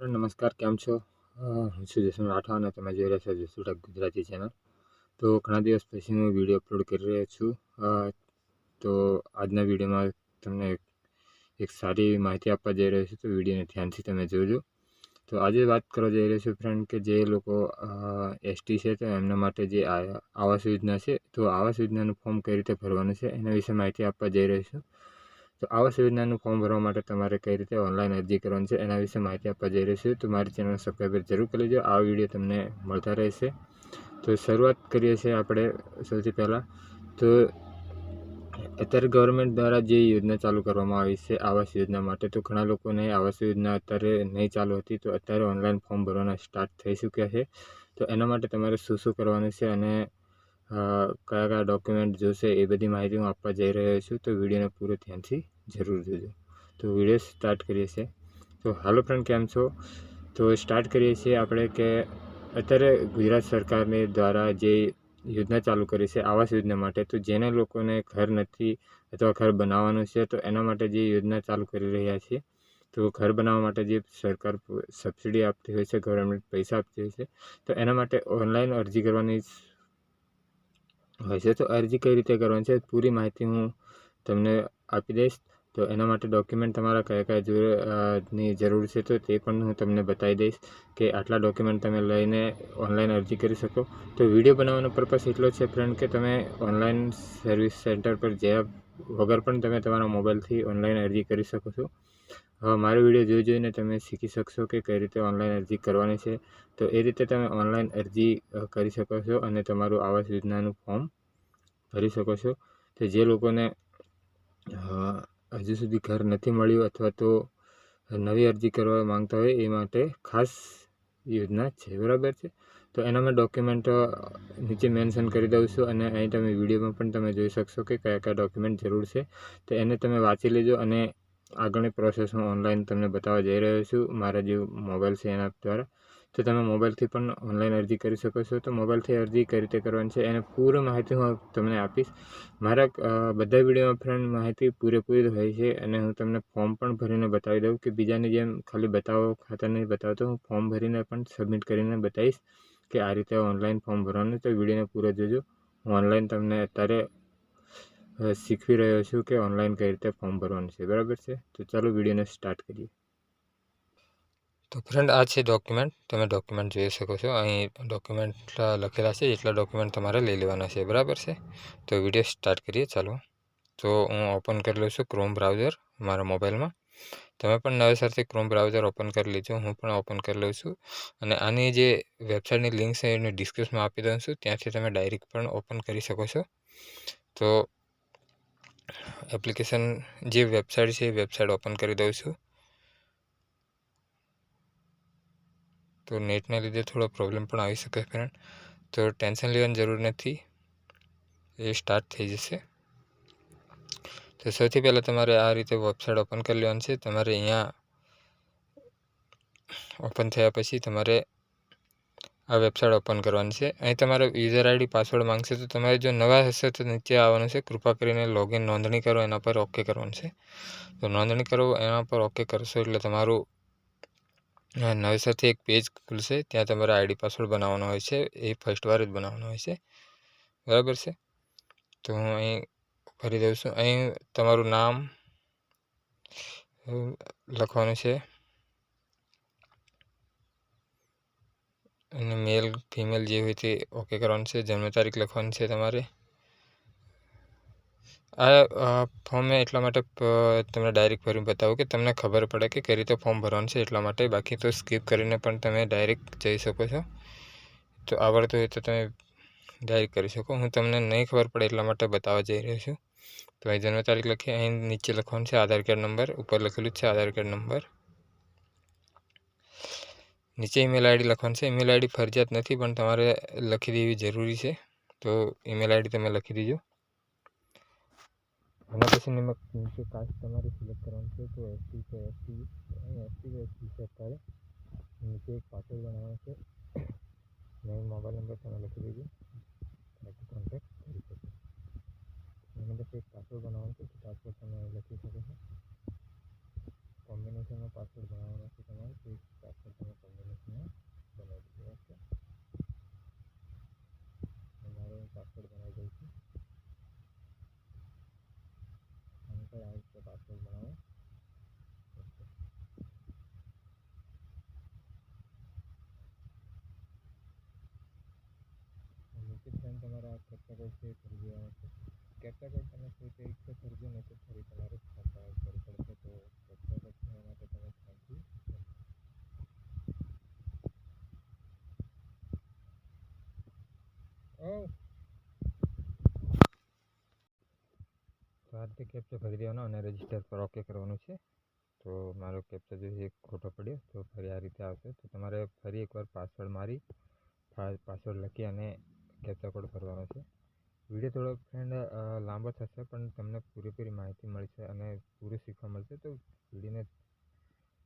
નમસ્કાર, કેમ છો? હું છું જસુ રાઠવા અને તમે જોઈ રહ્યા છો જસુટા ગુજરાતી ચેનલ. તો ઘણા દિવસ પછી હું વીડિયો અપલોડ કરી રહ્યો છું. તો આજના વિડીયોમાં તમને એક સારી માહિતી આપવા જઈ રહ્યો છું, તો વિડીયોને ધ્યાનથી તમે જોજો. તો આજે વાત કરવા જઈ રહ્યો છું ફ્રેન્ડ કે જે લોકો એસટી છે, તો એમના માટે જે આવાસ યોજના છે, તો આવાસ યોજનાનું ફોર્મ કઈ રીતે ભરવાનું છે, એના વિશે માહિતી આપવા જઈ રહ્યો છું. તો આવાસ યોજનાનું ફોર્મ ભરવા માટે તમારે કઈ રીતે ઓનલાઈન અરજી કરવાની છે એના વિશે માહિતી આપવા જઈ રહ્યો છું. તો મારી ચેનલ સબસ્ક્રાઈબર જરૂર કરી લેજો. આ વીડિયો તમને મળતા રહેશે. તો શરૂઆત કરીએ છીએ આપણે સૌથી પહેલાં. તો અત્યારે ગવર્મેન્ટ દ્વારા જે યોજના ચાલુ કરવામાં આવી છે આવાસ યોજના માટે, તો ઘણા લોકોને આવાસ યોજના અત્યારે નહીં ચાલુ હતી, તો અત્યારે ઓનલાઈન ફોર્મ ભરવાના સ્ટાર્ટ થઈ ચૂક્યા છે. તો એના માટે તમારે શું શું કરવાનું છે અને કયા કયા ડોક્યુમેન્ટ જોશે એ બધી માહિતી હું આપવા જઈ રહ્યો છું. તો વિડીયોને પૂરો ધ્યાનથી જરૂર જોજો. તો વીડિયો સ્ટાર્ટ કરીએ છીએ. તો હાલો ફ્રેન્ડ કેમ છો? તો સ્ટાર્ટ કરીએ છીએ આપણે કે અત્યારે ગુજરાત સરકારની દ્વારા જે યોજના ચાલુ કરી છે, આવાસ યોજના માટે, તો જેને લોકોને ઘર નથી અથવા ઘર બનાવવાનું છે, તો એના માટે જે યોજના ચાલુ કરી રહ્યા છીએ, તો ઘર બનાવવા માટે જે સરકાર સબસિડી આપતી હોય છે ગવર્મેન્ટ પૈસા આપતી હોય છે, તો એના માટે ઓનલાઈન અરજી કરવાની છે તો અરજી કઈ રીતે કરવાની છે પૂરી માહિતી હું તમને આપી દઈશ. તો એના માટે ડોક્યુમેન્ટ તમારા કયા કયા ની જરૂર છે તો તે પણ હું તમને બતાવી દઈશ કે આટલા ડોક્યુમેન્ટ તમે લઈને ઓનલાઈન અરજી કરી શકો. તો વીડિયો બનાવવાનો પર્પસ એટલો છે ફ્રેન્ડ કે તમે ઓનલાઈન સર્વિસ સેન્ટર પર જ્યાં વગર પણ તમે તમારા મોબાઈલથી ઓનલાઈન અરજી કરી શકો છો. હવે મારો વીડિયો જોઈ જોઈને તમે શીખી શકશો કે કઈ રીતે ઓનલાઈન અરજી કરવાની છે. તો એ રીતે તમે ઓનલાઈન અરજી કરી શકો છો અને તમારું આવાસ યોજનાનું ફોર્મ ભરી શકો છો. તો જે લોકોને હજુ સુધી ઘર નથી મળ્યું અથવા તો નવી અરજી કરવા માંગતા હોય એ માટે ખાસ યોજના છે. બરાબર છે? તો એના મેં ડોક્યુમેન્ટ નીચે મેન્શન કરી દઉં છું અને અહીં તમે વિડીયોમાં પણ તમે જોઈ શકશો કે કયા કયા ડોક્યુમેન્ટ જરૂર છે. તો એને તમે વાંચી લેજો અને આગળની પ્રોસેસ હું ઓનલાઈન તમને બતાવવા જઈ રહ્યો છું, મારા જે મોબાઈલ છે એના દ્વારા. તો તમે મોબાઈલથી પણ ઓનલાઈન અરજી કરી શકો છો. તો મોબાઈલથી અરજી કઈ રીતે કરવાની છે એને પૂરી માહિતી હું તમને આપીશ. મારા બધા વિડીયોમાં ફ્રેન્ડ માહિતી પૂરેપૂરી હોય છે અને હું તમને ફોર્મ પણ ભરીને બતાવી દઉં કે બીજાની જેમ ખાલી બતાવો ખાતર નહીં બતાવતો, હું ફોર્મ ભરીને પણ સબમિટ કરીને બતાવીશ. કે આ રીતે ઓનલાઈન ફોર્મ ભરવાનું તો વિડીયોને પૂરો જોજો. હું ઓનલાઈન તમને અત્યારે શીખવી રહ્યો છું કે ઓનલાઈન કઈ રીતે ફોર્મ ભરવાનું છે, બરાબર છે? તો ચાલો વિડીયોને સ્ટાર્ટ કરીએ. તો ફ્રેન્ડ આ છે ડોક્યુમેન્ટ તમે ડોક્યુમેન્ટ જોઈ શકો છો. અહીં ડોક્યુમેન્ટ લખેલા છે એટલા ડોક્યુમેન્ટ તમારે લઈ લેવાના છે, બરાબર છે? તો વીડિયો સ્ટાર્ટ કરીએ, ચાલો. તો હું ઓપન કરી લઉં છું ક્રોમ બ્રાઉઝર મારા મોબાઈલમાં તમે પણ નવેસરથી ક્રોમ બ્રાઉઝર ઓપન કરી લેજો, હું પણ ઓપન કરી લઉં છું. અને આની જે વેબસાઇટની લિંક છે એને ડિસ્ક્રિપ્શનમાં આપી દઉં છું, ત્યાંથી તમે ડાયરેક્ટ પણ ઓપન કરી શકો છો. તો એપ્લિકેશન જે વેબસાઇટ છે એ વેબસાઇટ ઓપન કરી દઉં છું. તો નેટના લીધે થોડો પ્રોબ્લેમ પણ આવી શકે ફ્રેન્ડ તો ટેન્શન લેવાની જરૂર નથી. એ સ્ટાર્ટ થઈ જશે. તો સૌથી પહેલાં તમારે આ રીતે વેબસાઇટ ઓપન કરી લેવાની છે. તમારે અહીંયા ઓપન થયા પછી તમારે આ વેબસાઇટ ઓપન કરવાની છે. અહીં તમારો યુઝર આઈડી પાસવર્ડ માંગશે તો તમારે જો નવા હશે તો નીચે આવવાનું છે. કૃપા કરીને લોગિન નોંધણી કરો, એના પર ઓકે કરવાનું છે. તો નોંધણી કરો, એના પર ઓકે કરશો એટલે તમારું નવેસરથી એક પેજ ખુલશે. ત્યાં તમારે આઈડી પાસવર્ડ બનાવવાનો હોય છે. એ ફર્સ્ટ વાર જ બનાવવાનો હોય છે. બરાબર છે? તો હું અહીં ભરી દઉં છું. અહીં તમારું નામ લખવાનું છે. અને મેલ ફિમેલ જે હોય તે ઓકે કરવાનું છે. જન્મ તારીખ લખવાની છે તમારે. આ ફોર્મ મેં એટલા માટે તમને ડાયરેક્ટ ભરીને બતાવું કે તમને ખબર પડે કે કઈ રીતે ફોર્મ ભરવાનું છે એટલા માટે. બાકી તો સ્કીપ કરીને પણ તમે ડાયરેક્ટ જઈ શકો છો. તો આવડતું હોય તો તમે ડાયરેક્ટ કરી શકો. હું તમને નહીં ખબર પડે એટલા માટે બતાવવા જઈ રહ્યો છું. તો અહીં જન્મ તારીખ લખી અહીં નીચે લખવાનું છે આધાર કાર્ડ નંબર ઉપર લખેલું જ છે આધાર કાર્ડ નંબર નીચે ઈમેલ આઈડી લખવાનું છે ઈમેલ આઈડી ફરજિયાત નથી પણ તમારે લખી દેવી જરૂરી છે તો ઈમેલ આઈડી તમે લખી દેજો એના પછી નિમક નીચે કાસ્ટ તમારે સિલેક્ટ કરવાનું છે તો એસટી છે એસટી અહીં એસટી કે એસટી છે અત્યારે નીચે એક પાસવર્ડ બનાવવાનો છે નહીં મોબાઈલ નંબર તમે લખી દેજો ત્યાંથી કોન્ટેક્ટ કરી શકો मैंने फिर पासवर्ड बनाऊँ तो पासवर्ड તમે લખી શકો છો કોમ્બિનેશનમાં પાસવર્ડ બનાવવાનો છે તમારે તો પાસવર્ડ તમે કોમ્બિનેશનમાં બનાવી દીધો ઓકે તમારો પાસવર્ડ બનાવી દઉં છું અને કઈ આવી રીતે પાસવર્ડ બનાવો તમારા કેટલા પૈસે ખરીદવાના છે કેપ્ચા કોડ તમે કોઈ એક તો ભરજો નહીં તો ફરી તમારે ખાતા કરવું પડશે તો કેટલાક ભરવા માટે તમે ધ્યાનથી ઓ તો આ ભરી દેવાનો અને રજિસ્ટર પર ઓકે કરવાનું છે. તો મારો કેપ્ચા જે એક ખોટો પડ્યો, તો ફરી આ રીતે આવશે. તો તમારે ફરી એકવાર પાસવર્ડ મારી પાસવર્ડ લખી અને કેપ્ચા કોડ ભરવાનો છે. વીડિયો થોડો ફ્રેન્ડ લાંબો થશે, પણ તમને પૂરેપૂરી માહિતી મળશે અને પૂરું શીખવા મળશે, તો વિડીયોને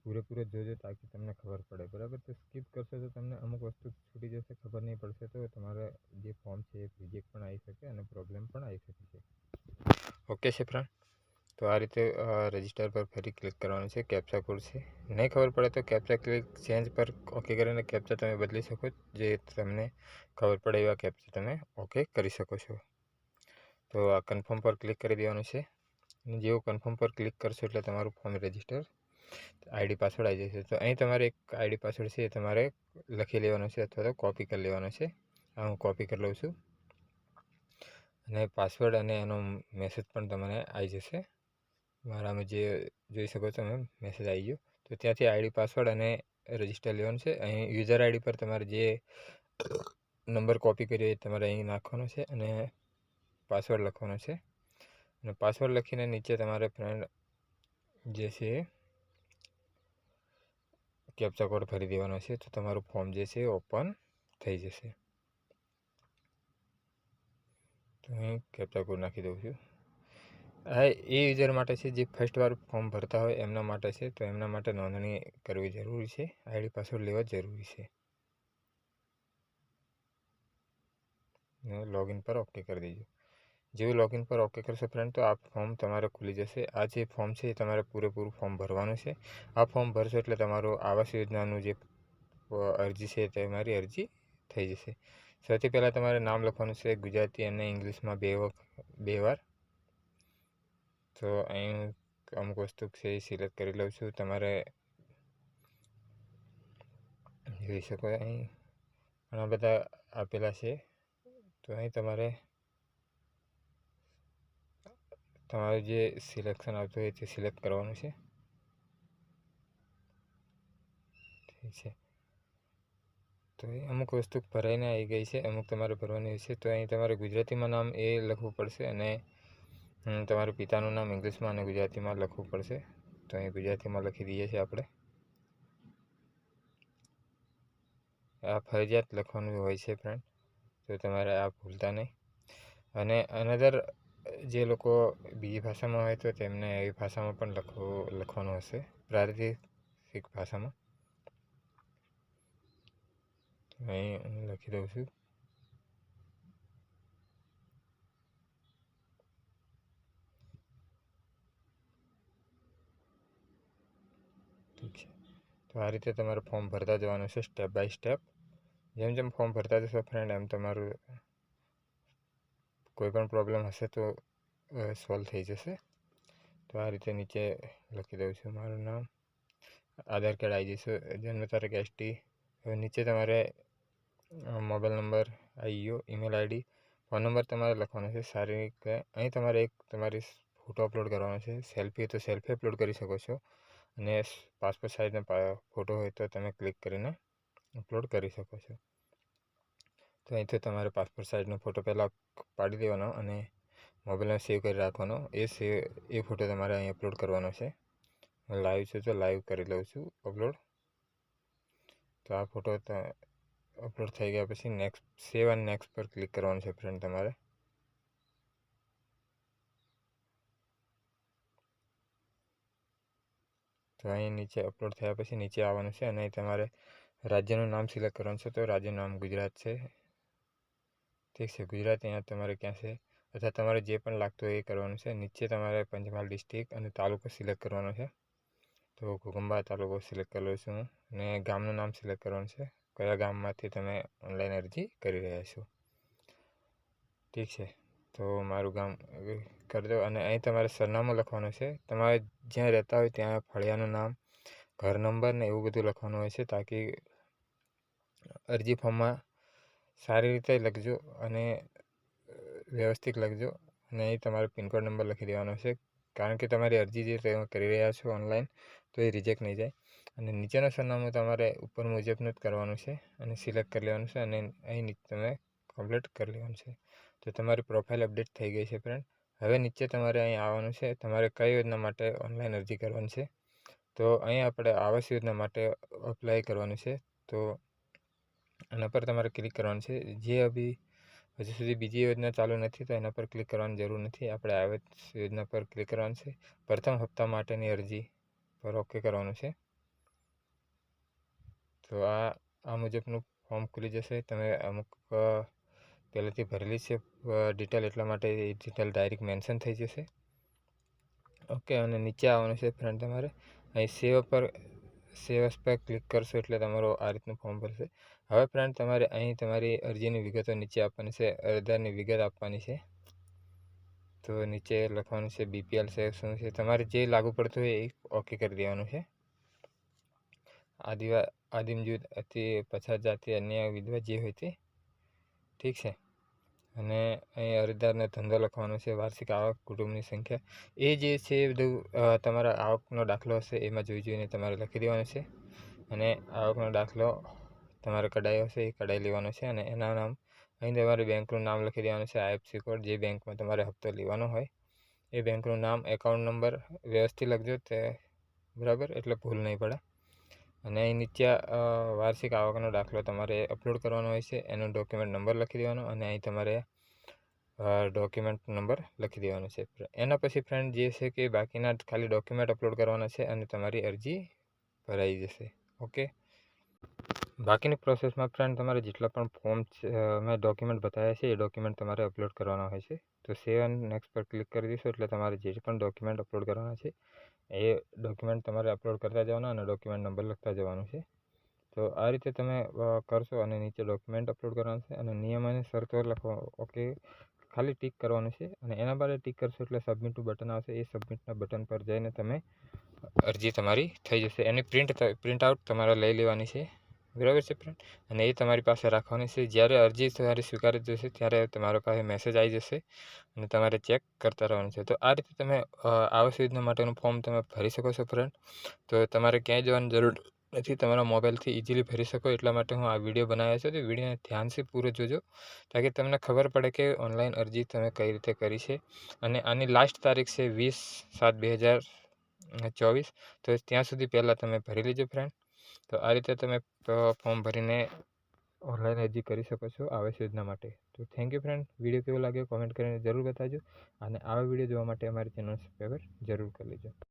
પૂરેપૂરો જોજો તાકી તમને ખબર પડે. બરાબર? તો સ્કીપ કરશો તો તમને અમુક વસ્તુ છૂટી જશે, ખબર નહીં પડશે, તો તમારે જે ફોર્મ છે એ રિજેક્ટ પણ આવી શકે અને પ્રોબ્લેમ પણ આવી શકે છે. ઓકે છે ફ્રેન્ડ તો આ રીતે રજિસ્ટર પર ફરી ક્લિક કરવાનું છે કેપ્ચા કોડ છે. નહીં ખબર પડે તો કેપ્ચા ક્લિક ચેન્જ પર ઓકે કરીને કેપ્ચા તમે બદલી શકો, જે તમને ખબર પડે એવા કેપ્ચા તમે ઓકે કરી શકો છો. તો આ કન્ફર્મ પર ક્લિક કરી દેવાનું છે. અને જેવું કન્ફર્મ પર ક્લિક કરશો એટલે તમારું ફોર્મ રજિસ્ટર આઈડી પાસવર્ડ આવી જશે. તો અહીં તમારે એક આઈડી પાસવર્ડ છે એ તમારે લખી લેવાનો છે અથવા તો કોપી કરી લેવાનો છે. આ હું કોપી કરી લઉં છું. અને પાસવર્ડ અને એનો મેસેજ પણ તમને આવી જશે. મારામાં જે જોઈ શકો તમે મેસેજ આવી ગયો. તો ત્યાંથી આઈડી પાસવર્ડ અને રજિસ્ટર લેવાનું છે. અહીં યુઝર આઈડી પર તમારે જે નંબર કોપી કર્યો એ તમારે અહીં નાખવાનો છે. અને પાસવર્ડ લખવાનો છે. અને પાસવર્ડ લખીને નીચે તમારે ફ્રેન્ડ જે છે કેપ્ચા કોડ ભરી દેવાનો છે. તો તમારું ફોર્મ જે છે ઓપન થઈ જશે. તો હું કેપ્ચા કોડ નાખી દઉં છું. આ એ યુઝર માટે છે, જે ફર્સ્ટ વાર ફોર્મ ભરતા હોય એમના માટે છે. તો એમના માટે નોંધણી કરવી જરૂરી છે. આઈડી પાસવર્ડ લેવા જરૂરી છે. લોગિન પર ઓકે કરી દેજો. જેવું લોગિન પર ઓકે કરશો ફ્રેન્ડ તો આ ફોર્મ તમારે ખુલી જશે. આ જે ફોર્મ છે એ તમારે પૂરેપૂરું ફોર્મ ભરવાનું છે. આ ફોર્મ ભરશો એટલે તમારું આવાસ યોજનાનું જે અરજી છે તમારી અરજી થઈ જશે. સૌથી પહેલાં તમારે નામ લખવાનું છે ગુજરાતી અને ઇંગ્લિશમાં બે બે વાર. તો અહીં અમુક વસ્તુ છે એ સિલેક્ટ કરી લઉં છું. તમારે જોઈ શકો અહીં ઘણા બધા આપેલા છે. તો અહીં તમારે તમારે જે સિલેક્શન આવતું હોય તે સિલેક્ટ કરવાનું છે. ઠીક છે. તો એ અમુક વસ્તુ ભરાઈને આવી ગઈ છે, અમુક તમારે ભરવાની છે તો અહીં તમારે ગુજરાતીમાં નામ એ લખવું પડશે અને તમારું પિતાનું નામ ઇંગ્લિશમાં અને ગુજરાતીમાં લખવું પડશે. તો અહીં ગુજરાતીમાં લખી દઈએ છીએ આપણે. આ ફરજિયાત લખવાનું હોય છે ફ્રેન્ડ તો તમારે આ ભૂલતા નહીં. અને અનધર જે લોકો બીજી ભાષામાં હોય તો તેમને એવી ભાષામાં પણ લખવું લખવાનું હશે. પ્રાદેશિક ભાષામાં. અહીં હું લખી દઉં છું. ઠીક છે. તો આ રીતે તમારે ફોર્મ ભરતા જવાનું છે સ્ટેપ બાય સ્ટેપ. જેમ જેમ ફોર્મ ભરતા જશો ફ્રેન્ડ એમ તમારું કોઈ પણ પ્રોબ્લેમ હશે તો સોલ્વ થઈ જશે. તો આ રીતે નીચે લખી દઉં છું મારું નામ, આધાર કાર્ડ આવી જશે જન્મ તારીખ એસટી હવે નીચે તમારે મોબાઈલ નંબર આવી ગયો ઈમેલ આઈડી ફોન નંબર તમારે લખવાનો છે. સારી રીતે અહીં તમારે એક તમારી ફોટો અપલોડ કરવાનો છે. સેલ્ફી તો સેલ્ફી અપલોડ કરી શકો છો. અને પાસપોર્ટ સાઇઝનો ફોટો હોય તો તમે ક્લિક કરીને અપલોડ કરી શકો છો. તો અહીંથી તમારે પાસપોર્ટ સાઇઝનો ફોટો પહેલાં પાડી દેવાનો અને મોબાઈલમાં સેવ કરી રાખવાનો. એ સેવ એ ફોટો તમારે અહીં અપલોડ કરવાનો છે. હું લાઈવ છું તો લાઈવ કરી લઉં છું અપલોડ તો આ ફોટો અપલોડ થઈ ગયા પછી નેક્સ્ટ સેવ અને નેક્સ્ટ પર ક્લિક કરવાનું છે ફ્રેન્ડ તમારે. તો અહીં નીચે અપલોડ થયા પછી નીચે આવવાનું છે અને તમારે રાજ્યનું નામ સિલેક્ટ કરવાનું છે તો રાજ્યનું નામ ગુજરાત છે. ઠીક છે, ગુજરાત અહીંયા તમારે ક્યાં છે? અથવા તમારે જે પણ લાગતું હોય એ કરવાનું છે. નીચે તમારે પંચમહાલ ડિસ્ટ્રિક્ટ અને તાલુકો સિલેક્ટ કરવાનો છે. તો ઘોગંબા તાલુકો સિલેક્ટ કરેલો છું અને ગામનું નામ સિલેક્ટ કરવાનું છે. કયા ગામમાંથી તમે ઓનલાઈન અરજી કરી રહ્યા છો? ઠીક છે, તો મારું ગામ કરી દો અને અહીં તમારે સરનામું લખવાનું છે. તમારે જ્યાં રહેતા હોય ત્યાં ફળિયાનું નામ, ઘર નંબર ને એવું બધું લખવાનું હોય છે, તાકી અરજી ફોર્મમાં સારી રીતે લખજો અને વ્યવસ્થિત લખજો અને અહીં તમારો પિનકોડ નંબર લખી દેવાનો છે. કારણ કે તમારી અરજી જે કરી રહ્યા છો ઓનલાઈન, તો એ રિજેક્ટ નહીં જાય. અને નીચેનું સરનામું તમારે ઉપર મુજબનું જ કરવાનું છે અને સિલેક્ટ કરી લેવાનું છે અને અહીં તમે કમ્પ્લીટ કરી લેવાનું છે. તો તમારી પ્રોફાઇલ અપડેટ થઈ ગઈ છે ફ્રેન્ડ. હવે નીચે તમારે અહીં આવવાનું છે. તમારે કઈ યોજના માટે ઓનલાઈન અરજી કરવાની છે? તો અહીં આપણે આવાસ યોજના માટે અપ્લાય કરવાનું છે. તો એના પર તમારે ક્લિક કરવાનું છે. જે અભી હજુ સુધી બીજી યોજના ચાલુ નથી, તો એના પર ક્લિક કરવાની જરૂર નથી. આપણે આવાસ યોજના પર ક્લિક કરવાનું છે. પ્રથમ હપ્તા માટેની અરજી પર ઓકે કરવાનું છે. તો આ આ મુજબનું ફોર્મ ખુલી જશે. તમે અમુક પહેલેથી ભરેલી છે. ડિટેલ એટલા માટે એ ડિટેલ ડાયરેક્ટ મેન્શન થઈ જશે. ઓકે અને નીચે આવવાનું છે ફ્રેન્ડ તમારે. અહીં સેવ પર સેવસ પર ક્લિક કરશો એટલે તમારો આ રીતનું ફોર્મ ભરશે. હવે ફ્રેન્ડ તમારે અહીં તમારી અરજીની વિગતો નીચે આપવાની છે, અરજદારની વિગત આપવાની છે. તો નીચે લખવાનું છે બીપીએલ છે, શું છે, તમારે જે લાગુ પડતું હોય એ ઓકે કરી દેવાનું છે. આદિવા, આદિમ જૂથ અતિ પછાત જાતિ, અન્ય વિધવા જે હોય તે, ઠીક છે. અને અહીં અરજદારને ધંધો લખવાનો છે, વાર્ષિક આવક, કુટુંબની સંખ્યા, એ જે છે એ બધું તમારા આવકનો દાખલો હશે, એમાં જોઈ જોઈને તમારે લખી દેવાનો છે. અને આવકનો દાખલો તમારે કઢાયો હશે, એ કઢાઈ લેવાનો છે અને એના નામ અહીં તમારે બેંકનું નામ લખી દેવાનું છે આઈએફસી કોડ, જે બેંકમાં તમારે હપ્તો લેવાનો હોય. એ બેંકનું નામ, એકાઉન્ટ નંબર વ્યવસ્થિત લખજો તે, બરાબર? એટલે ભૂલ નહીં પડે. અને અહીં નીચે વાર્ષિક આવકનો દાખલો તમારે અપલોડ કરવાનો હોય છે, એનો ડોક્યુમેન્ટ નંબર લખી દેવાનો અને અહીં તમારે ડોક્યુમેન્ટ નંબર લખી દેવાનો છે. એના પછી ફ્રેન્ડ જે છે કે બાકીના ખાલી ડોક્યુમેન્ટ અપલોડ કરવાના છે અને તમારી અરજી ભરાઈ જશે. ઓકે બાકીની પ્રોસેસમાં ફ્રેન્ડ, તમારે જેટલા પણ ફોર્મ મેં ડોક્યુમેન્ટ બતાવ્યા છે, એ ડોક્યુમેન્ટ તમારે અપલોડ કરવાના હોય છે. તો સેવ એન્ડ નેક્સ્ટ પર ક્લિક કરી દઈશું, એટલે તમારે જે પણ ડોક્યુમેન્ટ અપલોડ કરવાના છે, એ ડોક્યુમેન્ટ તમારે અપલોડ કરતા જવાના અને ડોક્યુમેન્ટ નંબર લખતા જવાનું છે. તો આ રીતે તમે કરશો અને નીચે ડોક્યુમેન્ટ અપલોડ કરવાનું છે અને નિયમ અને શરતો લખવા ઓકે? ખાલી ટીક કરવાનું છે અને એના બાદ ટીક કરશો એટલે સબમિટનું બટન આવશે. એ સબમિટના બટન પર જઈને તમે અરજી તમારી થઈ જશે. એની પ્રિન્ટ પ્રિન્ટ આઉટ તમારે લઈ લેવાની છે. બરાબર છે ફ્રેન્ડ? અને એ તમારી પાસે રાખવાની છે. જ્યારે અરજી તમારી સ્વીકારી જશે, ત્યારે તમારા પાસે મેસેજ આવી જશે અને તમારે ચેક કરતા રહેવાનું છે. તો આ રીતે તમે આવાસ યોજના માટેનું ફોર્મ તમે ભરી શકો છો ફ્રેન્ડ. તો તમારે ક્યાંય જવાની જરૂર નથી. તમારા મોબાઈલથી ઇઝીલી ભરી શકો. એટલા માટે હું આ વીડિયો બનાવ્યો છે. તો વિડીયોને ધ્યાનથી પૂરો જોજો, તાકી તમને ખબર પડે કે ઓનલાઈન અરજી તમે કઈ રીતે કરી છે. અને આની લાસ્ટ તારીખ છે વીસ સાત બે હજાર ચોવીસ. તો ત્યાં સુધી પહેલાં તમે ભરી લેજો ફ્રેન્ડ. તો આ રીતે તમે ફોર્મ ભરીને ઓનલાઈન અરજી કરી શકો છો આવાસ યોજના માટે. તો થેન્ક યુ ફ્રેન્ડ વીડિયો કેવો લાગ્યો કોમેન્ટ કરીને જરૂર બતાવજો. અને આવા વીડિયો જોવા માટે અમારી ચેનલ સબસ્ક્રાઈબર જરૂર કરી લેજો.